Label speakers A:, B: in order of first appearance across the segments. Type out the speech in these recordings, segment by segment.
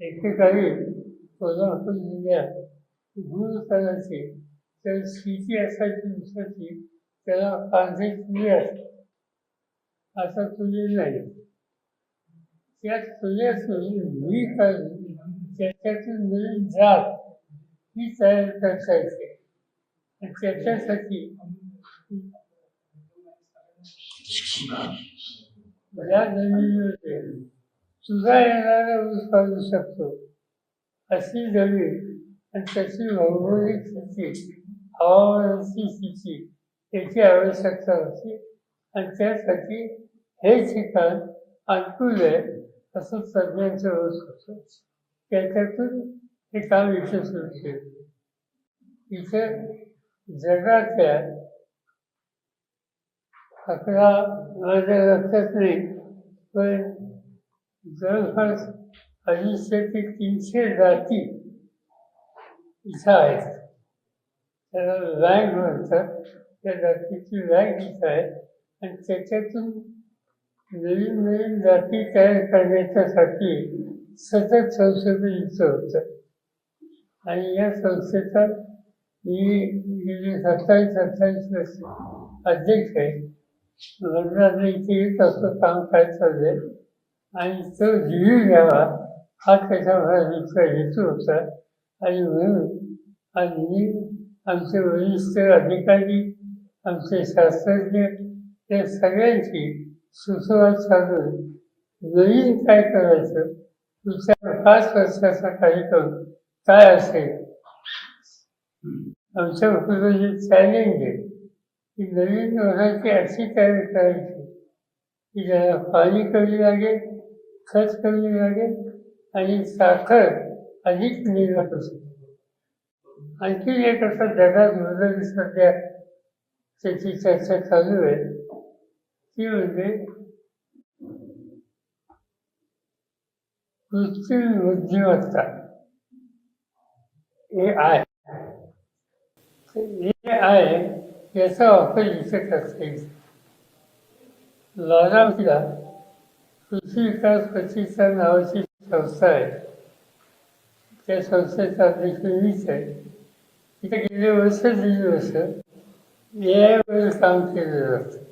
A: एकेकाळी कोल्हापूर जिल्ह्यात गुरुस्थानाची तर स्थिती असायची दुसऱ्याची त्याला पांढरी चुली असते आता चुली नाही. त्या चुल्यातून मी काढून त्याच्यातून नवीन जात ही तयार करता त्याच्यासाठी या जमिनीमध्ये तुझा येणारा ऊस काढू शकतो. अशी जमीन आणि त्याची भौगोलिक स्थिती हवामानाची स्थिती याची आवश्यकता होती. आणि त्यासाठी हे ठिकाण अनुकूल आहे असं तज्ज्ञांचं होत होतं. त्याच्यातून हे काम इथे सुरू केलं. इथे जगातल्या अकरा माझ्या लक्षात नाही पण जवळपास अडीचशे ते तीनशे जाती इथं आहेत. त्याला रँक म्हणतात. त्या जातीची रँक इथं आहे. आणि त्याच्यातून नवीन नवीन जाती तयार करण्याच्यासाठी सतत संसद इथं होतं. आणि या संस्थेचा मी गेले सत्तावीस अठ्ठावीस वर्ष अध्यक्ष आहे. लग्नात इथे येत असं काम काय चाललंय. आणि तो जीव घ्यावा हा त्याच्या माझा हेतू होता? आणि म्हणून आणि आमचे वरिष्ठ अधिकारी आमचे शास्त्रज्ञ या सगळ्यांची सुसंवाद साधून नवीन काय करायचं? पुढच्या पाच वर्षाचा कार्यक्रम काय असेल? आमच्या पुढे जे चॅलेंज आहे. की नवीन धोरणाची अशी तयारी करायची. की ज्याला पाणी कमी लागेल खत कमी लागेल आणि साखर अधिक निर्गत असते आणखी एक असं जगात बदल सध्या त्याची चर्चा चालू आहे. ती म्हणजे कृत्रिम बुद्धिमत्ता. ए आय. ए आय याचा वापर इथे करता येईल. लॉरामला कृषी विकास प्रतिष्ठान नावाची संस्था आहे? त्या संस्थेचा अध्यक्ष मीच आहे. तिथे गेले वर्ष दीड वर्ष. ए आयवर काम केलं जातं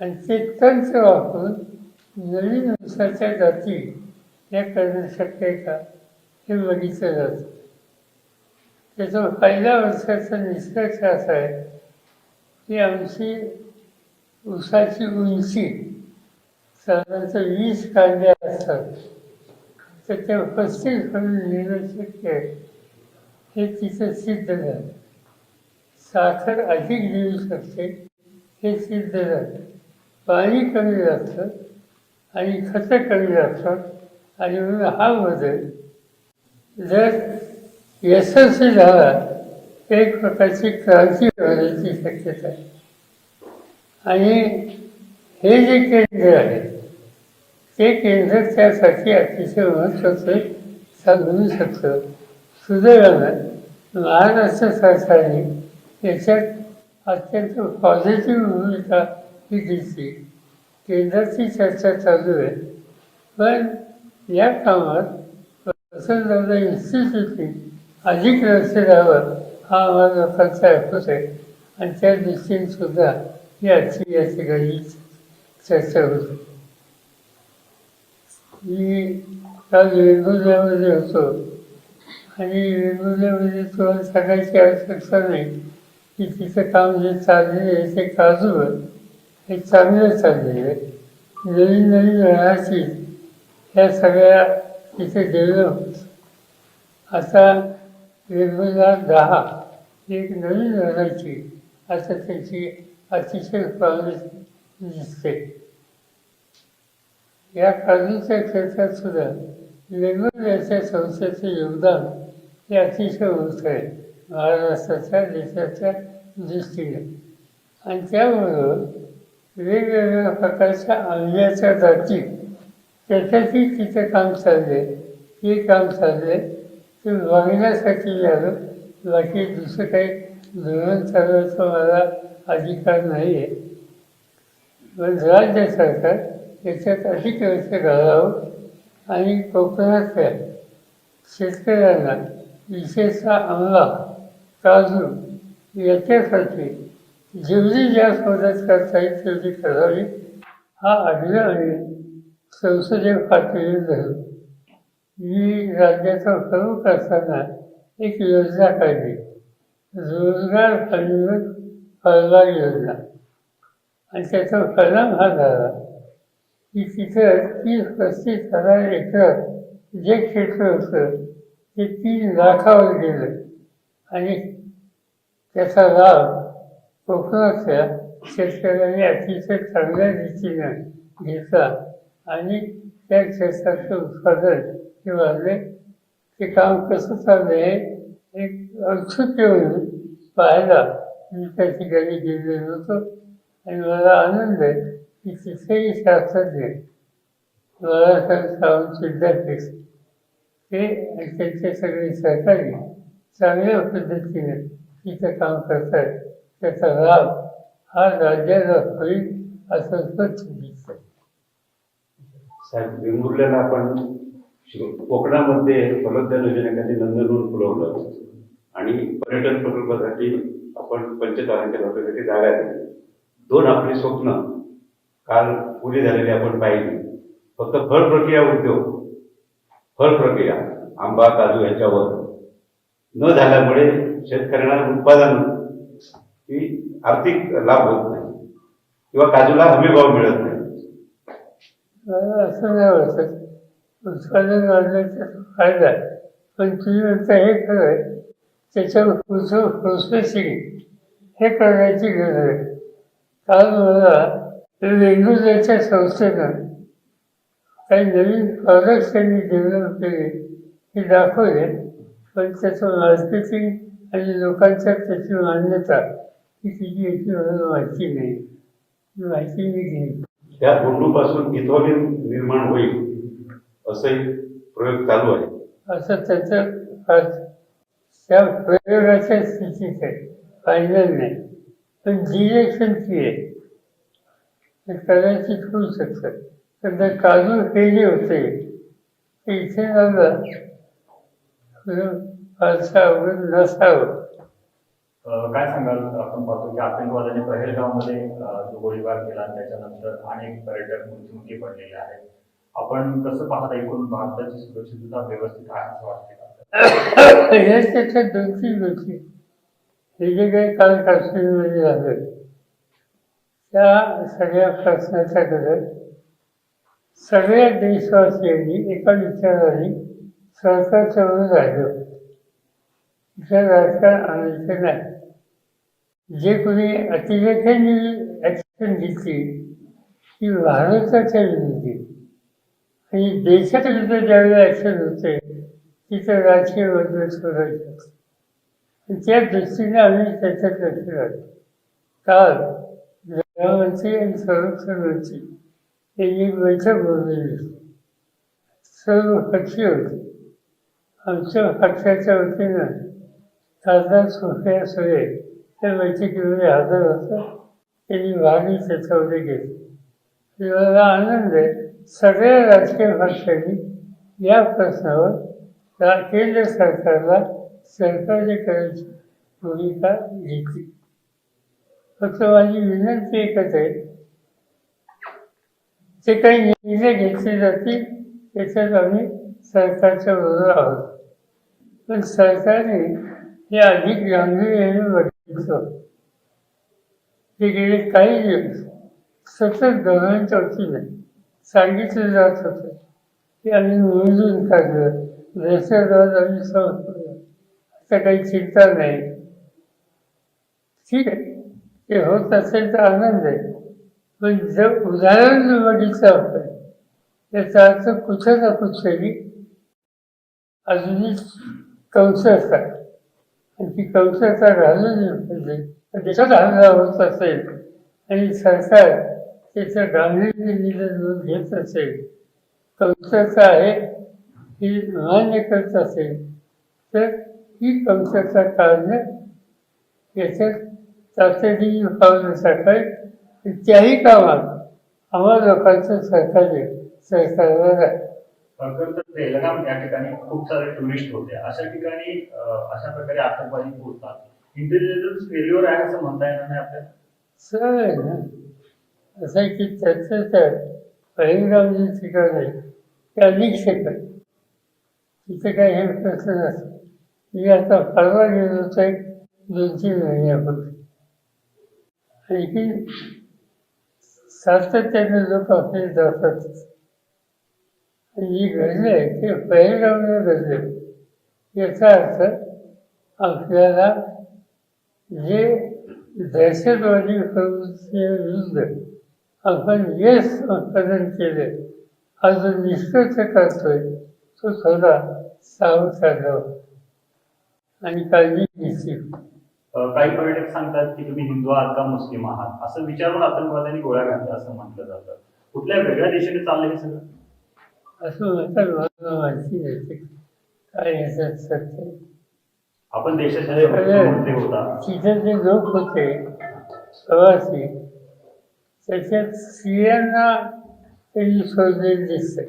A: आणि ते तंत्र वापरून नवीन वंशाच्या जाती या करणं शक्य आहे का? हे बघितलं जातं. त्याचा पहिल्या वर्षाचा निष्कर्ष असा आहे की आमची ऊसाची उंची साधारणतः वीस कांदे असतात. तर त्या पस्तीस करून लिहिणं शक्य आहे. हे तिचं सिद्ध झालं. साखर अधिक देऊ शकते हे सिद्ध झालं. पाणी कमी जातं आणि खतं कमी जातं आणि म्हणून हा बदल जर यशस्वी झाला एक प्रकारची क्रांती होण्याची शक्यता आहे. आणि हे जे केंद्र आहे ते केंद्र त्यासाठी अतिशय महत्त्वाचं सांगू शकतं. सुदैवानं महाराष्ट्र सरकारने याच्यात अत्यंत पॉझिटिव्ह भूमिका ही दिसली केंद्राची चर्चा चालू आहे. पण या कामात वसंतदादा इन्स्टिट्यूटने अधिक लक्ष द्यावं हा आम्हाला लोकांचा ऐकत आहे. आणि त्या दृष्टीने सुद्धा ही आजची या ठिकाणी चर्चा होती मी काल वेगवेगळ्यामध्ये होतो आणि वेगवेगळ्यामध्ये तुम्हाला सांगायची आवश्यकता नाही की तिचं काम जे चाललेलं आहे ते काजूवर हे चांगलं चाललेलं आहे. नवीन नवीन राहायची ह्या सगळ्या तिथे डेव्हलप आता वेगवेगळ्या दहा एक नवीन राहायची असं त्याची अतिशय प्रॉब्लेम दिसते. या काजूच्या क्षेत्रात सुद्धा वेगवेगळ्या संस्थेचे योगदान हे अतिशय मोठं आहे. महाराष्ट्राच्या देशाच्या दृष्टीने. आणि त्याबरोबर वेगवेगळ्या प्रकारच्या आंब्याच्या जाती त्याच्यातही तिथे काम चालले हे काम चालले ते बघण्यासाठी झालं बाकी दुसरं काही धोरण चालवायचा मला अधिकार नाही आहे पण राज्य सरकार त्याच्यात अधिक लक्ष घालावं आणि कोकणातल्या शेतकऱ्यांना विशेषतः आंबा काजू याच्यासाठी जेवढी जास्त मदत करता येईल तेवढी करावी. हा आग्रह आणि संसदीय पातळीवर धरून. मी राज्याचा प्रमुख असताना एक योजना काढली. रोजगार हमीवर फळबाग योजना. आणि त्याचा परिणाम हा झाला. की तिथं तीस पस्तीस हजार एकर जे क्षेत्र होतं ते तीन लाखावर गेलं. आणि त्याचा लाभ कोकणातल्या शेतकऱ्यांनी अतिशय चांगल्या रीतीनं घेतला आणि त्या क्षेत्राचं उत्पादन हे वाढले. ते काम कसं चाललं हे एक औत्सुक्य येऊन पाहायला मी त्या ठिकाणी गेलेलो होतो. आणि मला आनंद आहे की शास्त्रज्ञ बाळासाहेब सावंत विद्यापीठ ते त्यांचे सगळे सहकारी चांगल्या पद्धतीने तिथं काम करतात. त्याचा लाभ हा राज्याला होईल असं स्वच्छ
B: साहेब वेंगुर्ल्याला आपण कोकणामध्ये फलोद्यान योजनेखाली नंदनवन फुलवलं आणि पर्यटन प्रकल्पासाठी आपण पंचतारांच्या लोकांसाठी जागा दिली. दोन आपली स्वप्न काल पुरी झालेली आपण पाहिली. फक्त फळ प्रक्रिया उद्योग. फळ प्रक्रिया. आंबा काजू ह्याच्यावर. न झाल्यामुळे शेतकऱ्यांना उत्पादन ही आर्थिक लाभ होत नाही. किंवा काजूला हमी भाव मिळत नाही.
A: असं नाही वाटत. उत्पादन वाढण्याचा फायदा आहे. पण तुम्ही म्हणता हे खरं आहे त्याच्यावर पुढचं प्रोसेसिंग हे करण्याची गरज आहे. काल मला वेगवेगळ्याच्या संस्थेनं काही नवीन प्रॉडक्ट्स त्यांनी डेव्हलप केले. हे दाखवले. पण त्याचं मार्केटिंग आणि लोकांच्यात त्याची मान्यता ही किती याची मला माहिती नाही. माहिती मी घेईन.
B: त्या गुंडूपासून इथॉलिन निर्माण होईल असंही प्रयोग चालू आहे.
A: असं त्याचं आज त्या प्रयोगाच्या स्थितीत आहे. फायनल नाही. पण डिरेक्शन ती आहे. ते कदाचित होऊ शकतं सध्या काजू हे जे होते. ते इथे फारसा अवघड नसावं.
C: काय सांगाल? आपण पाहतो की आतंकवाद्याने पहलगावमध्ये जो गोळीबार केला त्याच्यानंतर अनेक पर्यटक मृत्युमुखी पडलेले आहेत. आपण कसं पाहता एकूण भारताची सुरक्षितता व्यवस्थित आहे असं वाटते का?
A: हे त्याच्या दोन तीन गोष्टी हे जे काही काल काश्मीरमध्ये झालं त्या सगळ्या प्रश्नाच्याकडे सगळ्या देशवासियांनी एका विचाराने सरकार चालू राहिलं. इथं राजकारण आणायचं नाही. जे कोणी अतिरेक्यांनी ॲक्शन घेतली ती भारताच्या विरुद्ध. आणि देशाच्या विरुद्ध ज्यावेळेला ॲक्शन होते तिथं राजकीय बदल सोडायचं. त्या दृष्टीने आम्ही त्याच्यात लक्ष राहतो काल गृहमंत्री आणि संरक्षण मंत्री यांनी एक बैठक बोलवली सर्व पक्षी होती. आमच्या पक्षाच्या वतीनं खासदार सोफिया सोये त्या बैठकीमध्ये हजर होता. त्यांनी भागही त्याच्यामध्ये घेतली मला आनंद आहे. सगळ्या राजकीय पक्षांनी या प्रश्नावर रा- केंद्र सरकारला सहकार्य करायची भूमिका घेतली. फक्त माझी विनंती एकच आहे. जे काही निर्णय घेतले जातील त्याच्यात आम्ही सरकारच्या बरोबर आहोत. पण सरकारने हे अधिक गांभीर्याने बघितलं. ते गेले काही दिवस. सतत गव्हर्नमेंटच्या वतीने सांगितलं जात होतं. की आम्ही निवडून काढलं. दहशतवाद आम्ही समजलं आता काही चिंता नाही. ठीक आहे. ते होत असेल तर आनंद आहे. पण जर उदाहरण निवडीचं बघितलं आपण त्याचा अर्थ कुठं ना कुठेतरी अजूनही कंस असतात. आणि ती कंसता घालून पाहिजे म्हणजे तर त्याच्यात हल्ला होत असेल. आणि सरकार त्याचं गांभीर्य निधन घेत असेल. कंसता आहे ही मान्य करत असेल. तर ही कंसता काढणं याच्यात पावलं टाकाय त्याही कामात आम्हा लोकांचं सहकार्य सरकारला आहे.
C: बेलगाम या ठिकाणी खूप सारे टुरिस्ट होते. अशा ठिकाणी अशा प्रकारे आतंकवादी पोहोचतात इंटेलिजन्स फेल्युअर आहे असं म्हणता येणार नाही आपल्याला?
A: सरळ आहे ना. असं आहे की त्याचं तर पहिलगाव जे ठिकाण आहे. ते अनेक सेकंड तिथे काही हे प्रश्न नसतो मी आता परवा गेलो होतो एक दोन तीन महिन्यापूर्वी. ही सातत्याने लोक आपले जातात जी गरजे आहे ते पहिल्यामुळे घडले याचा अर्थ आपल्याला जे दहशतवादी विरुद्ध आपण जे संपादन केले हा जो निष्कर्ष करतोय तो थोडा सावध साधावा आणि काळजी घेतली
C: काही पर्यटक सांगतात की तुम्ही हिंदू आहात का मुस्लिम आहात? असं विचारून आतंकवाद्यांनी गोळ्या घातल्या असं म्हटलं जातं. कुठल्या वेगळ्या दिशेने चाललं हे सगळं?
A: असं.
C: आपण देशाचे
A: अरे,
C: संरक्षण मंत्री होता.
A: तिथे जे लोक होते प्रवासी त्याच्यात स्त्रियांना त्यांनी सोडलेलं दिसतंय.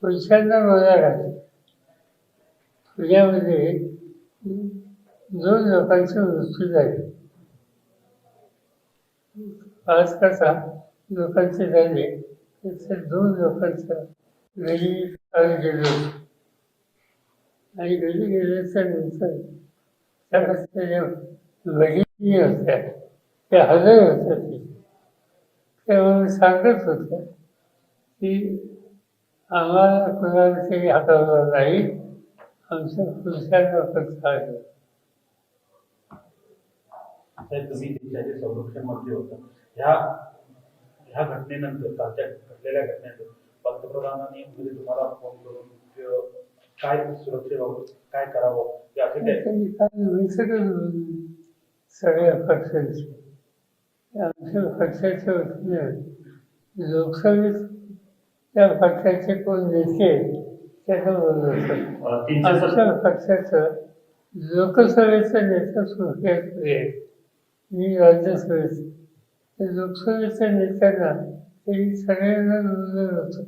A: पुरुषांना मला घातलं तुझ्यामध्ये दोन लोकांचे मृत्यू झाली पाच का लोकांचे झाले तर दोन लोकांचं घरी काल गेलो आणि घरी गेल्याच्यानंतर त्या असलेल्या भगिनी होत्या त्या हजर होत्या ती तेव्हा सांगत होत्या की आम्हाला कुणाला तरी हाताळलं नाही आमच्या पुरुषांना फक्त आहे
D: साहेब तुम्ही देशाचे संरक्षण मंत्री होता. ह्या ह्या घटनेनंतर कालच्या घडलेल्या घटनेनंतर पंतप्रधानांनी म्हणजे तुम्हाला फोन करून काय सुरक्षेबाबत काय करावं हे असे काय
A: बोलली सगळ्या पक्षांची आमच्या पक्षाच्या वतीने लोकसभेत त्या पक्षाचे कोण नेते त्याचं बोलत होतं आमच्या पक्षाचं लोकसभेचं नेता मी राज्यसभेचं त्या लोकसभेच्या नेत्यांना त्यांनी सगळ्यांना निवडून होतं.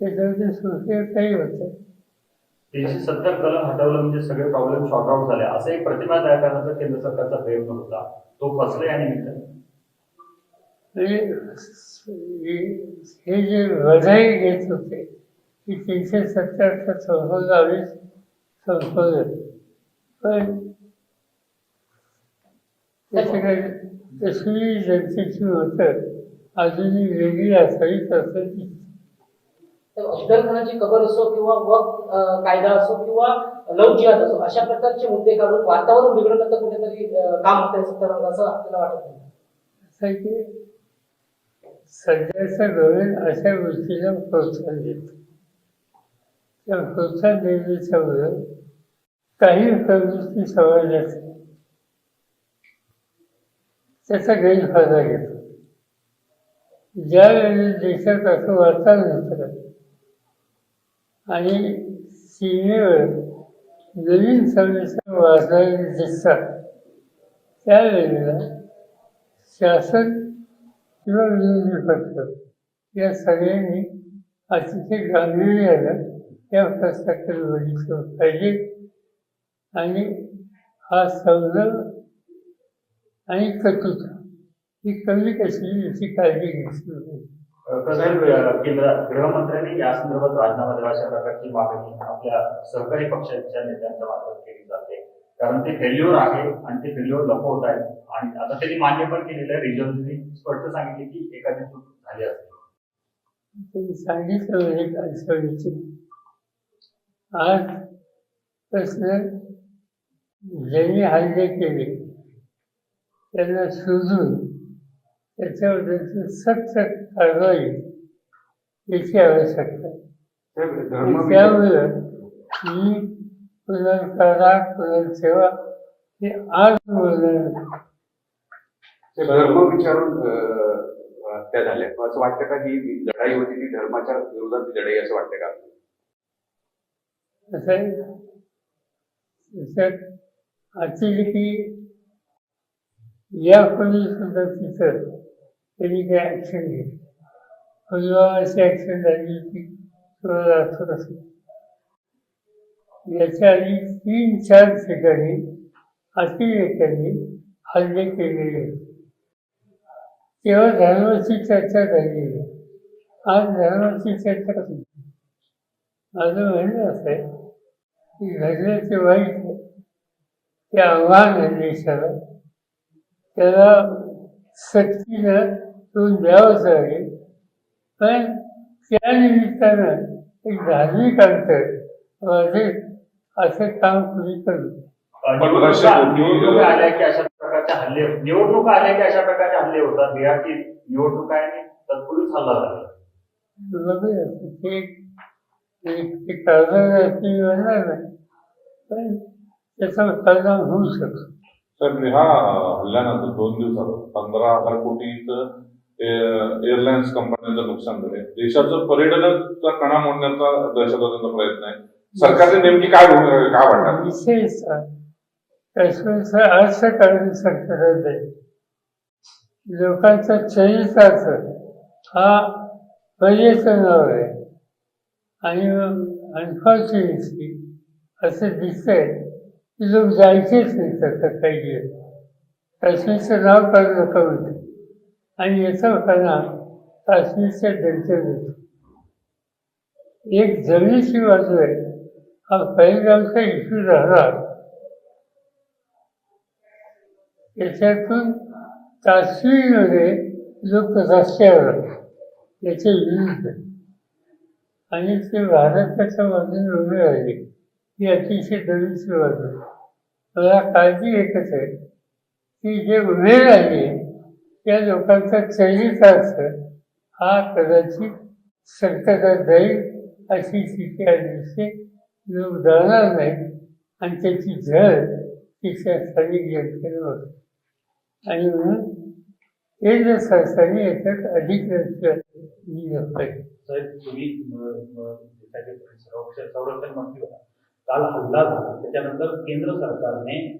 A: त्याच्यामध्ये सुप्रिया काही होतं
C: तीनशे सत्तर कलम हटवलं म्हणजे सगळे प्रॉब्लेम शॉर्ट आउट झाले. असं एक प्रतिमा तयार करण्याचा केंद्र सरकारचा प्रयत्न होता. तो फसला या निमित्ताने
A: हे- जे बधाई घेत होते की तीनशे सत्तरचं संपवलं संपवलं पण त्याचं काही तशी जनतेची होतं अजूनही वेगळी असावीच असं दिसतं.
E: तर अफजल खानाची कबर असो किंवा वक्त अं, कायदा असो किंवा लव जिहाद असो अशा प्रकारचे मुद्दे काढून वातावरण बिघडण्याचं कुठेतरी काम होत आहे सत्तारांना असं आपल्याला वाटत नाही
A: की सध्याचं गव्हर्न अशा गोष्टीला प्रोत्साहन देतं त्या प्रोत्साहन देण्याच्यामुळे काही प्रवृत्ती समाजात त्याचा गैरफायदा घेतो. ज्यावेळी देशात असं वातावरण होतं आणि सीमेवर नवीन समस्या वाचायला दिसतात त्यावेळेला शासन किंवा विरोधी पक्ष या सगळ्यांनी अतिशय गांभीर्यानं या प्रश्नाकडे बघितलं पाहिजे आणि हा समज आणि कटुता ही कमी कशी याची काळजी घेतली
C: कसं अं, केंद्र गृहमंत्र्यांनी या संदर्भात राजीनामा द्यावा अशा प्रकारची मागणी आपल्या सहकारी पक्षाच्या नेत्यांच्या मार्फत केली जाते. कारण ते फेल्युअर आहे आणि ते फेल्युअर लपवत आहेत आणि आता त्यांनी मान्य पण केलेलं आहे. रिजननी स्पष्ट सांगितले की एखादी चूक झाली असेल
A: त्यांनी सांगितलं काय सोयीचे आज प्रश्न ज्यांनी हल्ले केले त्यांना शोधून त्याच्याबद्दलची सक्त कारवाई याची आवश्यकता आहे.
B: साहेब, धर्म
A: त्यामुळं मी पुनर्करा पुनर्सेवा हे आज बोलणार
B: धर्म विचारून अं, अं, त्या झाल्या असं वाटतं का ही लढाई होती ती धर्माच्या विरोधात लढाई असं वाटतं का?
A: असं अतिरेकी यापूर्वी सुद्धा तिथं त्यांनी काही ॲक्शन घेतली पुलवामाची ॲक्शन झाली होती किंवा राहतो याच्या आधी तीन चार ठिकाणी अतिरेक्यांनी हल्ले केलेले. होते तेव्हा धर्माची चर्चा झाली आज धर्माची चर्चा माझं म्हणणं असं आहे की घडल्याचे वाईट ते आव्हान आहे देशाला त्याला सक्तीनं तोंड द्यावंच लागेल पण त्या निमित्तानं एक धार्मिक अंतर माझे असं काम कुणी करू?
C: निवडणुका आल्या की अशा प्रकारचे हल्ले निवडणुका आल्या की अशा प्रकारचे हल्ले होतात. बिहारची निवडणूक आहे आणि तत्पूर्वीच हल्ला झाला.
A: ते म्हणणार नाही. पण त्याचा परिणाम होऊ शकतो.
F: तर ह्या हल्ल्यानंतर दोन दिवसात पंधरा हजार कोटीचं एअरलाइन्स कंपन्यांचं नुकसान झाले. देशाचं पर्यटनाचा कणा मोडण्याचा दहशतवाद्यांचा प्रयत्न आहे. सरकारने नेमकी काय काय वाटणार?
A: विशेषतः अर्थकारण सरकारच आहे. लोकांचा चरित्रार्थ हा पर्यटनावर आहे. आणि अनफॉर्च्युनेटली असं दिसतंय. लोक जायचेच नाही तर काही दिवस काश्मीरचं नाव काढू नका होते आणि याचा परिणाम काश्मीरच्या जनतेवर होतो. एक जमिनीची बाजू आहे. हा पहिल्यांदा इश्यू राहणार. त्याच्यातून काश्मीरमध्ये लोक रस्त्यावर याचे विरुद्ध. आणि ते भारताच्या बाजूने उभे राहिले. ही अतिशय दरीची बाजू आहे. मला काळजी एकच आहे. की जे उभे राहिले त्या लोकांचा चरितार्थ हा कदाचित संकटात जाईल अशी स्थिती आली लोक जाणार नाही आणि त्याची झळ तिच्या स्थानिक जनतेला होते आणि म्हणून केंद्र सरकारने याच्यात अधिक लक्ष दिलं पाहिजे
D: तुम्ही संरक्षण संरक्षण मंत्री होता. काल हल्ला झाला. त्याच्यानंतर केंद्र सरकारने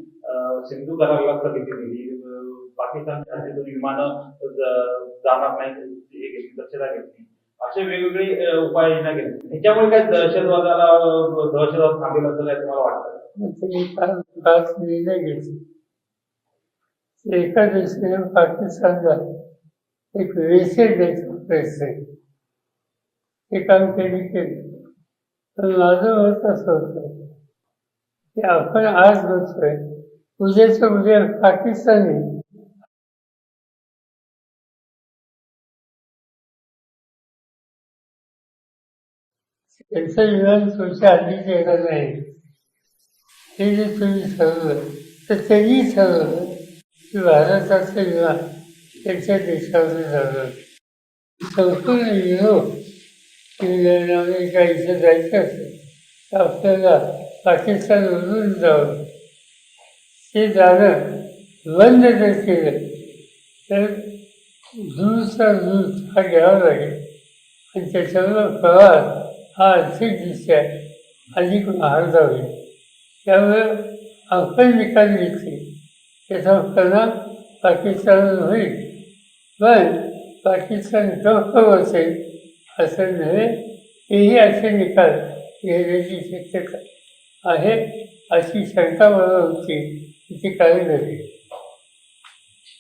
D: सिंधू कराराला स्थगिती दिली. अं, पाकिस्तानच्या हद्दीतून विमानं जाणार नाही हे घेतली दक्षता घेतली. असे वेगवेगळे उपाययोजना केली त्याच्यामुळे काय दहशतवादाला दहशतवाद थांबेल असं काय तुम्हाला वाटतं?
A: त्यांनी एका दिवशीने पाकिस्तानला एक वेसेट द्यायचा प्रयत्न आहे हे काम त्यांनी केलं. तर माझं मत असं होतं. की आपण आज बसतोय उद्याचं उद्या पाकिस्तानी. त्यांचं विमान तुमच्या आधीच येणार नाही. हे जे तुम्ही ठरवलं तर त्यांनी ठरवलं की भारताचं विमान त्यांच्या देशावर झालं संपूर्ण युरोप इंग्लंड अमेरिका इथं जायचं असेल तर आपल्याला पाकिस्तान पाकिस्तानवरून जावं ते जाणं बंद जर केलं तर दूरचा दूध हा घ्यावा लागेल. आणि त्याच्यावर प्रवास हा आर्थिकदृष्ट्या अधिक महाग होईल. त्यामुळे आपण निकाल घेतले. त्याचा परिणाम पाकिस्तानवर होईल. पण पाकिस्तान डॉक्टर बसेल असं नव्हे हेही असे निकाल घेण्याची शक्यता आहेत अशी शंका मला होती ती काही नव्हे